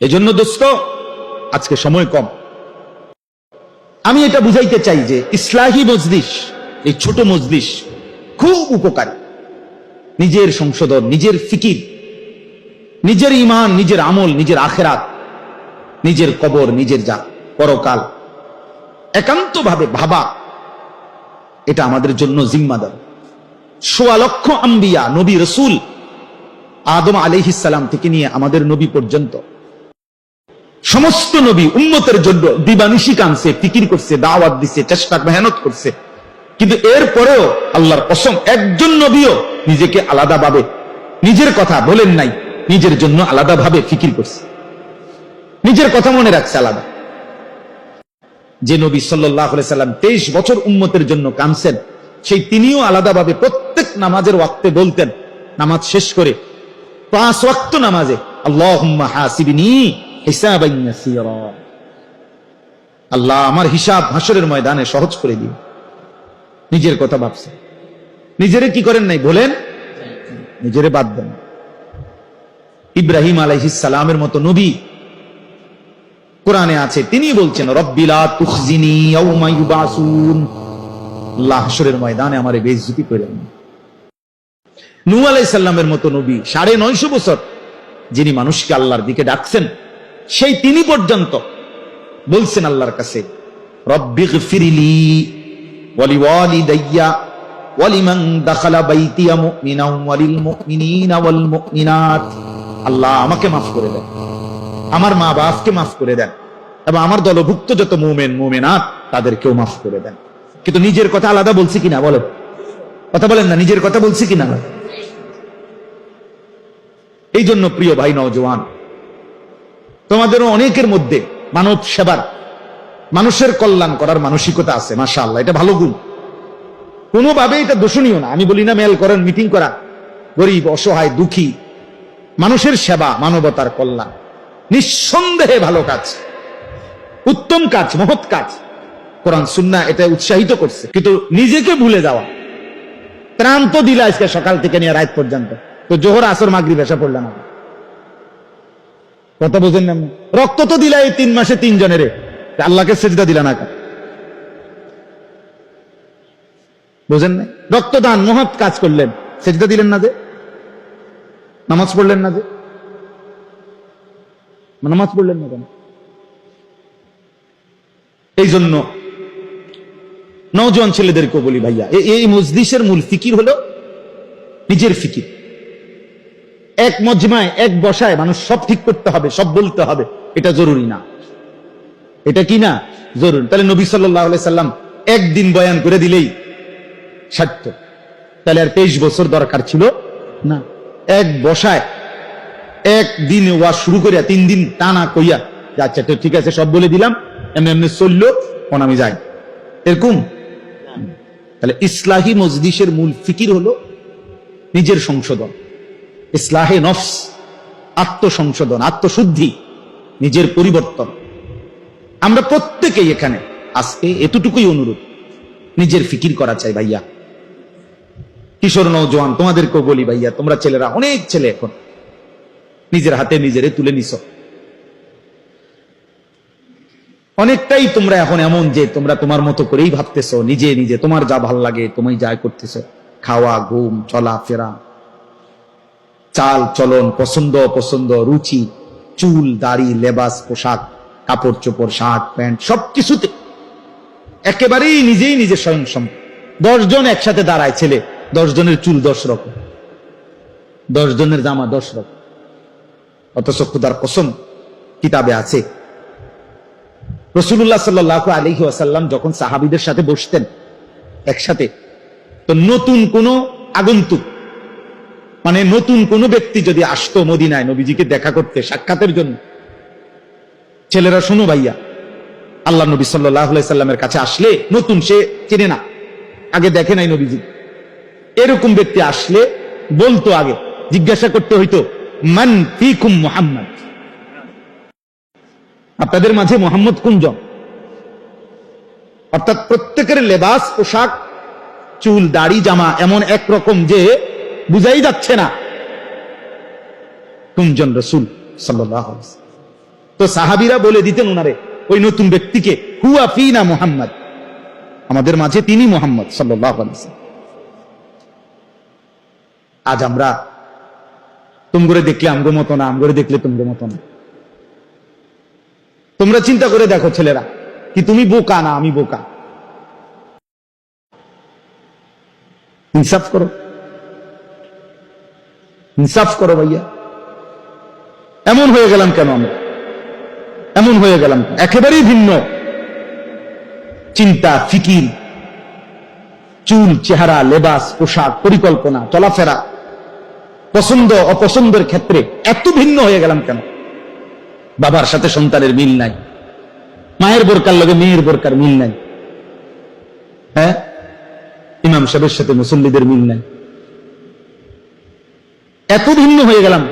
এজন্য দোস্ত, আজকে সময় কম। আমি এটা বুঝাইতে চাই যে ইসলাহী মজলিস, এই ছোট মজলিস খুব উপকারী। নিজের সংশোধন, নিজের ফিকির, নিজের ইমান নিজের আমল, নিজের আখেরাত, নিজের কবর, নিজের যা পরকাল। একান্তভাবে ভাবা, এটা আমাদের জন্য জিম্মাদার। সোয়া লক্ষ আম্বিয়া, নবী রসুল আদম আলিহিসাল্লাম থেকে নিয়ে আমাদের নবী পর্যন্ত। সমস্ত নবী উন্মতের জন্য দিবানিশি কানছে, ফিকির করছে, দাওয়াত দিছে, চেষ্টা মেহনত করছে কিন্তু এরপরেও আল্লাহর কসম, একজন নবীও নিজেকে আলাদাভাবে, নিজের কথা বলেন নাই, নিজের জন্য আলাদাভাবে ফিকির করছে নিজের কথা মনে রাখছে আলাদা যে নবী সাল্লাহ সাল্লাম তেইশ বছর উম্মতের জন্য কানছেন, সেই তিনিও আলাদাভাবে প্রত্যেক নামাজের ওয়াক্তে বলতেন, নামাজ শেষ করে, পাঁচ ওয়াক্ত নামাজে আল্লাহ হাসিবিনী। আল্লাহ আমার হিসাব হাসরের ময়দানে সহজ করে দিন নিজের কথা ভাবছে। নিজেরে কি করেন নাই বলেন? নিজেরে বাদ দেন। ইব্রাহিম সালামের মতো নবী কোরআনে আছে তিনি বলছেন রব্বিলা ময়দানে আমারে বেইজ্জতি করেন নূহ আলাইহিস সালামের মতো নবী, সাড়ে নয়শো বছর যিনি মানুষকে আল্লাহর দিকে ডাকছেন সেই তিনি পর্যন্ত বলছেন আল্লাহর কাছে আল্লাহ আমাকে মাফ করে দেন। আমার মা বাপকে মাফ করে দেন। এবং আমার দলভুক্ত যত মুমেন, মুমেনাত, তাদেরকেও মাফ করে দেন। কিন্তু নিজের কথা আলাদা বলছি কিনা, বলেন? কথা বলেন না, নিজের কথা বলছি কিনা? এই জন্য প্রিয় ভাই নওজওয়ান তোমাদেরও অনেকের মধ্যে মানব সেবার, মানুষের কল্যাণ করার মানসিকতা আছে মাসা আল্লাহ এটা ভালো গুণ। কোনোভাবে এটা দোষণীয় না। আমি বলি না মেল করেন, মিটিং করা গরিব, অসহায়, দুঃখী, মানুষের সেবা, মানবতার কল্যাণ। নিঃসন্দেহে ভালো কাজ। উত্তম কাজ, মহৎ কাজ। কোরআন সুন্না এটা উৎসাহিত করছে। কিন্তু নিজেকে ভুলে যাওয়া। ত্রাণ তো দিলে আজকে সকাল থেকে নিয়ে রাত পর্যন্ত। তো জোহর, আসর মাগরি ভেসা পড়লাম না কথা বোঝেন না। রক্ত তো দিলা এই তিন মাসে তিনজনের। আল্লাহকে সেজদা দিলা না? বোঝেন না রক্তদান, মহৎ কাজ করলেন। সেজদা দিলেন না যে? নামাজ পড়লেন না যে? নামাজ পড়লেন না কেন? এই জন্য নওজোয়ান ছেলেদেরকে বলি ভাইয়া এই মজলিসের মূল ফিকির হলো নিজের ফিকির। এক মজমায়, এক বসায় মানুষ সব ঠিক করতে হবে, সব বলতে হবে। এটা জরুরি না। এটা কি না? জরুরি। তাহলে নবী সাল্লাম একদিন বয়ান করে দিলেই সার্থ তাহলে আর তেইশ বছর দরকার ছিল না। এক বসায় একদিন ওয়া শুরু করিয়া তিন দিন টানা কইয়া আচ্ছা তো ঠিক আছে, সব বলে দিলাম, এমনি এমনি চলল কোন আমি যাই। এরকম? তাহলে ইসলাহী মজলিসের মূল ফিকির হলো নিজের সংশোধন। ইসলাহে নফস, আত্মসংশোধন, আত্মশুদ্ধি, নিজের পরিবর্তন। আমরা প্রত্যেকেই এখানে আজকে এতটুকুই অনুরোধ, নিজের ফিকির করা চাই ভাইয়া। কিশোর নৌজওয়ান তোমাদেরকেও বলি ভাইয়া, তোমরা ছেলেরা, অনেক ছেলে এখন। নিজের হাতে নিজেরে তুলে নিছ। অনেকটাই তোমরা এখন এমন যে তোমরা তোমার মতো করেই ভাবতেছো, নিজে নিজে তোমার যা ভালো লাগে তুমি যা করতেছো। খাওয়া, ঘুম চলা ফেরা চাল, চলন, পছন্দ, অপছন্দ, রুচি, চুল, দাড়ি, লেবাস, পোশাক, কাপড় চোপড়, শার্ট, প্যান্ট, সবকিছুতে একেবারেই নিজেই নিজে স্বয়ং দশজন একসাথে দাঁড়ায় ছেলে, দশ জনের চুল দশ রকম। দশ জনের জামা দশ রকম। অথচ খুদার কসম, কিতাবে আছে রসুল্লাহ সাল্লাহ আলহি আসাল্লাম যখন সাহাবিদের সাথে বসতেন একসাথে, তো নতুন কোন আগন্তুক মানে নতুন কোন ব্যক্তি যদি আসতো মদিনায় নবীজিকে দেখা করতে সাক্ষাতের জন্য। ছেলেরা, শোনো ভাইয়া, আল্লাহ নবী সাল্লাহ সাল্লামের কাছে আসলে নতুন সে চেনে না। আগে দেখে নাই নবীজি। এরকম ব্যক্তি আসলে বলতো আগে, জিজ্ঞাসা করতে হইতো, মান ফিকুম মোহাম্মদ? আপনাদের মাঝে মোহাম্মদ কুঞ্জন অর্থাৎ প্রত্যেকের লেবাস, পোশাক, চুল, দাড়ি, জামা এমন একরকম যে বুঝাই যাচ্ছে না। কুঞ্জন রসুল তো সাহাবিরা বলে দিতেন উনারে, ওই নতুন ব্যক্তিকে, হুয়া ফিনা মোহাম্মদ। আমাদের মাঝে তিনি মোহাম্মদ সাল্লাহ আজ আমরা তুমগরে দেখলে আমগো মতো না, আমগরে দেখলে তুমগো মতো না। তোমরা চিন্তা করে দেখো ছেলেরা, কি তুমি বোকা না আমি বোকা। ইনসাফ করো। ইনসাফ করো ভাইয়া। এমন হয়ে গেলাম কেন আমরা? এমন হয়ে গেলাম একেবারেই ভিন্ন। চিন্তা, ফিকির, চুল, চেহারা, লেবাস, পোশাক, পরিকল্পনা, চলাফেরা, পছন্দ, অপছন্দের ক্ষেত্রে এত ভিন্ন হয়ে গেলাম কেন? বাবার সাথে সন্তানের মিল নাই। মায়ের বোরকার লগে মেয়ের বোরকার মিল নাই। হ্যাঁ? ইমাম সাহেবের সাথে মুসল্লিদের মিল নাই। এত ভিন্ন হয়ে গেলাম।